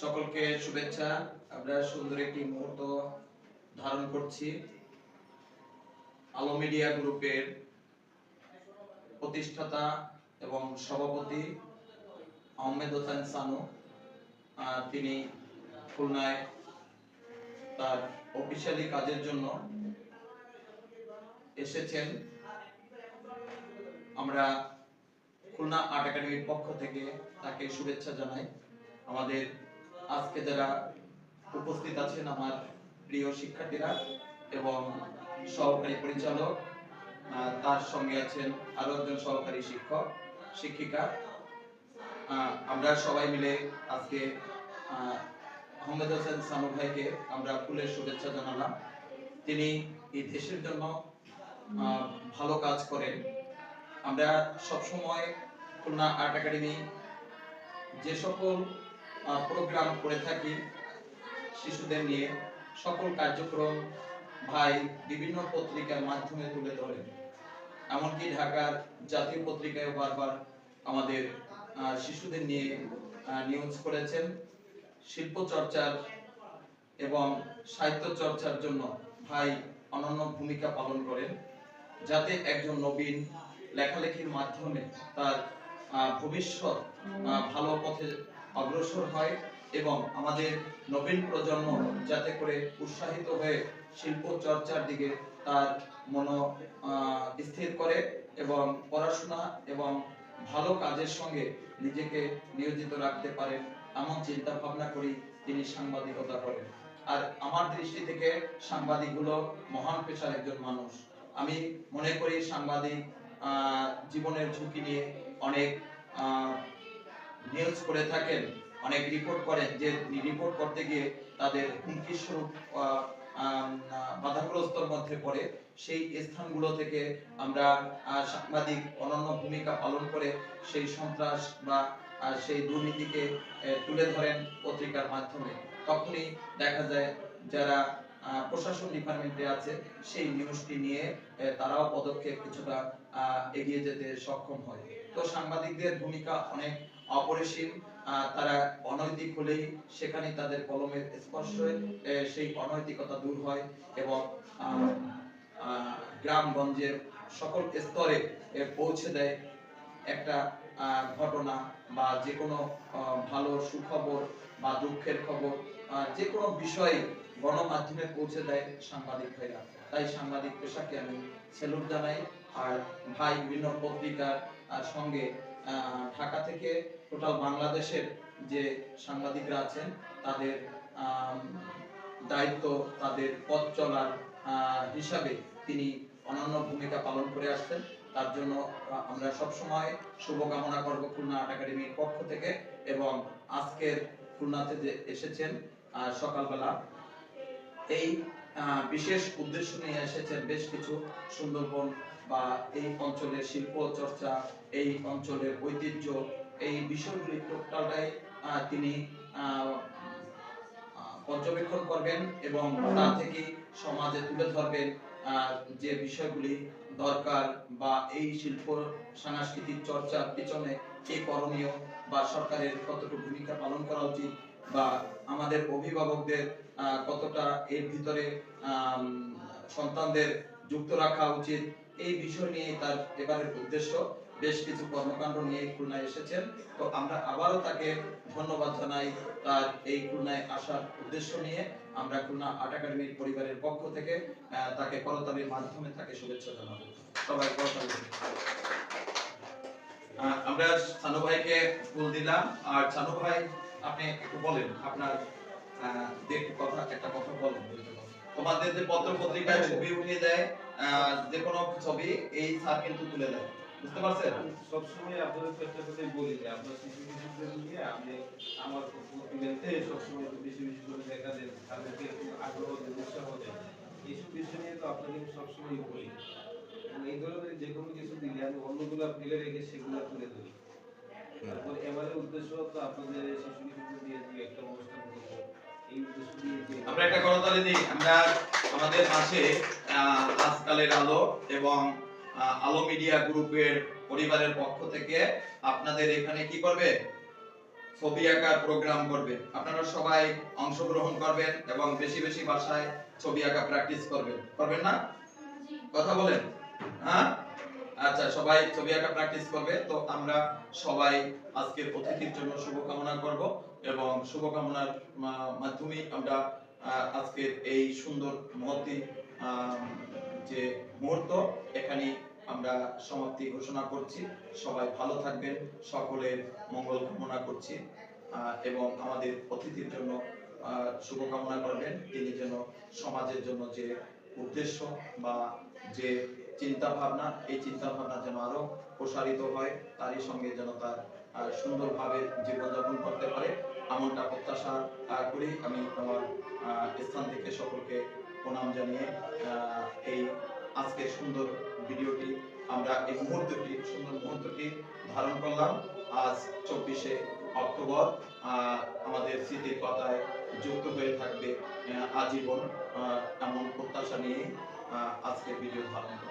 সকলকে শুভেচ্ছা। আমরা সুন্দর একটি মুহূর্ত ধারণ করছি। আলো মিডিয়া গ্রুপের প্রতিষ্ঠাতা এবং সভাপতি আহমেদ হোসেন সানু তিনি খুলনায় তার অফিসিয়ালি কাজের জন্য এসেছেন। আমরা খুলনা আর্ট একাডেমির পক্ষ থেকে তাকে শুভেচ্ছা জানাই। আমাদের আজকে যারা উপস্থিত আছেন আমার প্রিয় শিক্ষার্থীরা এবং সহকারী পরিচালক তার সঙ্গে আছেন আরও একজন সহকারী শিক্ষক শিক্ষিকা। আমরা সবাই মিলে আজকে আহ, আহমেদ হোসেন সানু ভাইকে আমরা ফুলের শুভেচ্ছা জানালাম। তিনি এই দেশের জন্য ভালো কাজ করেন। আমরা সবসময় খুলনা আর্ট একাডেমি যে সকল প্রোগ্রাম করে থাকি শিশুদের নিয়ে। সকল কার্যক্রম ভাই বিভিন্ন পত্রিকার মাধ্যমে তুলে ধরেন এমনকি ঢাকার জাতীয় পত্রিকায় বারবার আমাদের শিশুদের নিয়ে নিউজ করেছেন। শিল্প চর্চার এবং সাহিত্য চর্চার জন্য ভাই অনন্য ভূমিকা পালন করেন। যাতে একজন নবীন লেখালেখির মাধ্যমে তার ভবিষ্যৎ ভালো পথে অগ্রসর হয় এবং আমাদের নবীন প্রজন্ম যাতে করে উৎসাহিত হয়ে শিল্প চর্চার দিকে তার মন স্থির করে এবং পড়াশোনা এবং ভালো কাজের সঙ্গে নিজেকে নিয়োজিত রাখতে পারেন এমন চিন্তা ভাবনা করি তিনি সাংবাদিকতা করেন। আর আমার দৃষ্টি থেকে সাংবাদিক হলো মহান পেশার একজন মানুষ। আমি মনে করি সাংবাদিক জীবনের ঝুঁকি নিয়ে অনেক নিউজ করে থাকেন, অনেক রিপোর্ট করেন, যে রিপোর্ট করতে গিয়ে তাদের হুমকি স্বরূপ বাধাগ্রস্তর মধ্যে পড়ে, সেই স্থানগুলো থেকে আমরা সাংবাদিক অনন্য ভূমিকা পালন করে সেই সন্ত্রাস বা সেই দুর্নীতিকে তুলে ধরেন পত্রিকার মাধ্যমে। তখনই দেখা যায় যারা প্রশাসন ডিপার্টমেন্টে আছে, সেই নিউজটি নিয়ে তারাও পদক্ষেপ কিছুটা এগিয়ে যেতে সক্ষম হয়। তো সাংবাদিকদের ভূমিকা অনেক অপরিসীম তারা অনৈতিক হলেই সেখানে তাদের কলমের স্পর্শে সেই অনৈতিকতা দূর হয় এবং গ্রামগঞ্জের সকল স্তরে পৌঁছে দেয় একটা ঘটনা বা যে কোনো ভালো সুখবর বা দুঃখের খবর যে কোনো বিষয়ে গণমাধ্যমে পৌঁছে দেয় সাংবাদিক ভাইরা। তাই সাংবাদিক পেশাকে আমি সেলুট জানাই। আর ভাই, বিভিন্ন পত্রিকার সঙ্গে ঢাকা থেকে টোটাল বাংলাদেশের যে সাংবাদিকরা আছেন, তাদের দায়িত্ব তাদের পথ চলার হিসাবে তিনি অনন্য ভূমিকা পালন করে আসছেন। তার জন্য আমরা সবসময় শুভকামনা করব খুলনা আর্ট একাডেমির পক্ষ থেকে এবং আজকের খুলনাতে যে এসেছেন সকালবেলা, এই বিশেষ উদ্দেশ্য নিয়ে এসেছেন বেশ কিছু সুন্দরবন বা এই অঞ্চলের শিল্প চর্চা এই অঞ্চলের ঐতিহ্য এই বিষয়গুলি টোটালটাই তিনি পর্যবেক্ষণ করবেন এবং তা থেকে সমাজে তুলে ধরবেন যে বিষয়গুলি দরকার বা এই শিল্প সাংস্কৃতিক চর্চার পিছনে কি করণীয় বা সরকারের কতটুকু ভূমিকা পালন করা উচিত বা আমাদের অভিভাবকদের কতটা এর ভিতরে সন্তানদের যুক্ত রাখা উচিত এই বিষয় নিয়ে তার এবারের উদ্দেশ্য, বেশ কিছু কর্মকাণ্ড নিয়ে খুলনায় এসেছেন। তো আমরা আবারও তাকে ধন্যবাদ জানাই তার এই খুলনায় আসার উদ্দেশ্য নিয়ে। আমরা খুলনা আর্ট একাডেমির পরিবারের পক্ষ থেকে তাকে করতালির মাধ্যমে তাকে শুভেচ্ছা জানাব। সবাই করতালি। আমরা সানু ভাইকে ফুল দিলাম। আর সানু ভাই, আপনি একটু বলেন, আপনার কথা, একটা কথা বলেন। তোমাদের যে পত্র পত্রিকায় ছবি উঠিয়ে দেয় যে কোনো ছবি এই স্যার কিন্তু তুলে দেয়। বুঝতে পারছেন? সবসময় আপনাদের চেষ্টা করতে বলি যে আপনার শিশু কিশোরদের নিয়ে আমি আমার ইভেন্টে সবসময় একটু বেশি বেশি করে দেখা দেন তাদেরকে একটু আগ্রহ দেন উৎসাহ দেন। এইসব বিষয় নিয়ে তো আপনাকে সবসময় বলি এই ধরনের যে কোনো কিছু দিলে আমি অন্যগুলো ফেলে রেখে সেগুলো তুলে ধরি। তারপর এবারে উদ্দেশ্য তো আপনাদের শিশু কিশোরদের দিয়ে একটা অনুষ্ঠান করব। আমরা একটা করতালি দিই। আমরা আমাদের মাঝে আজকালের আলো এবং আলো মিডিয়া গ্রুপের পরিবারের পক্ষ থেকে আপনাদের এখানে কি করবে? ছবি আঁকার প্রোগ্রাম করবে। আপনারা সবাই অংশগ্রহণ করবেন এবং বেশি বেশি ভাষায় ছবি আঁকা প্র্যাকটিস করবেন। করবেন না? কথা বলেন। হ্যাঁ? আচ্ছা সবাই ছবি আঁকা প্র্যাকটিস করবে। তো আমরা সবাই আজকের অতিথির জন্য শুভকামনা করব এবং শুভকামনার মাধ্যমে আমরা আজকের এই সুন্দর মহতি যে মুহূর্ত এখানে আমরা সমাপ্তি ঘোষণা করছি। সবাই ভালো থাকবেন, সকলের মঙ্গল কামনা করছি এবং আমাদের অতিথির জন্য শুভকামনা করবেন। তিনি যেন সমাজের জন্য যে উদ্দেশ্য বা যে চিন্তা ভাবনা এই চিন্তা ভাবনা যেন আরও প্রসারিত হয়, তারই সঙ্গে যেন তার সুন্দরভাবে জীবনযাপন করতে পারে, এমনটা প্রত্যাশা করি। আমি আমার স্থান থেকে সকলকে প্রণাম জানিয়ে এই আজকের সুন্দর ভিডিওটি, আমরা এই মুহূর্তটি, সুন্দর মুহূর্তটি ধারণ করলাম। আজ চব্বিশে অক্টোবর আমাদের স্মৃতির কথায় যুক্ত হয়ে থাকবে আজীবন এমন প্রত্যাশা নিয়ে আজকের ভিডিও ধারণ